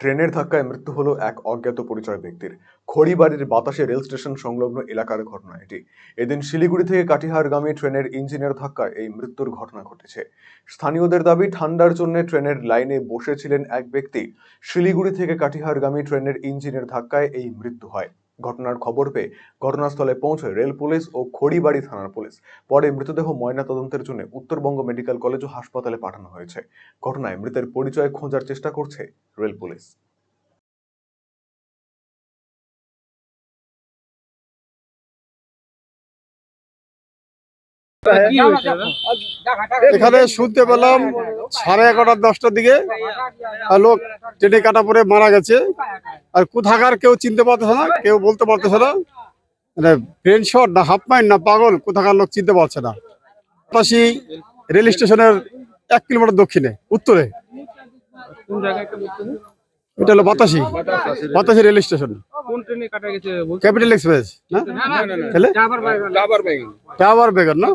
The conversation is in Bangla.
ট্রেনের ধাক্কায় মৃত্যু হলো এক অজ্ঞাত পরিচয় ব্যক্তির। খড়িবাড়ির বাতাসে রেল স্টেশন সংলগ্ন এলাকার ঘটনা এটি। এদিন শিলিগুড়ি থেকে কাটিহারগামী ট্রেনের ইঞ্জিনের ধাক্কায় এই মৃত্যুর ঘটনা ঘটেছে। স্থানীয়দের দাবি, ঠান্ডার জন্য ট্রেনের লাইনে বসেছিলেন এক ব্যক্তি। শিলিগুড়ি থেকে কাটিহারগামী ট্রেনের ইঞ্জিনের ধাক্কায় এই মৃত্যু হয়। ঘটনার খবর পেয়ে ঘটনাস্থলে পৌঁছয় রেল পুলিশ ও খড়িবাড়ি থানার পুলিশ। পরে মৃতদেহ ময়নাতদন্তের জন্য উত্তরবঙ্গ মেডিকেল কলেজ ও হাসপাতালে পাঠানো হয়েছে। ঘটনায় মৃতের পরিচয় খোঁজার চেষ্টা করছে রেল পুলিশ। দাদা? এখানে শুনতে পেলাম সাড়ে এগারোটা দশটার দিকে আর লোক ট্রেনে কাটা পরে মারা গেছে। আর কোথাকার কেউ চিনতে পারতেছে না কেউ বলতে পারতেছে না। মানে ব্রেন শট না হাফ মাইন্ড না পাগল কোথাকার লোক চিনতে পারছে না। পাশাপাশি রেল স্টেশনের এক কিলোমিটার দক্ষিণে উত্তরে? এটা হলো Batasi Batasi rail station. Capital express না। টাওয়ার বেগার না?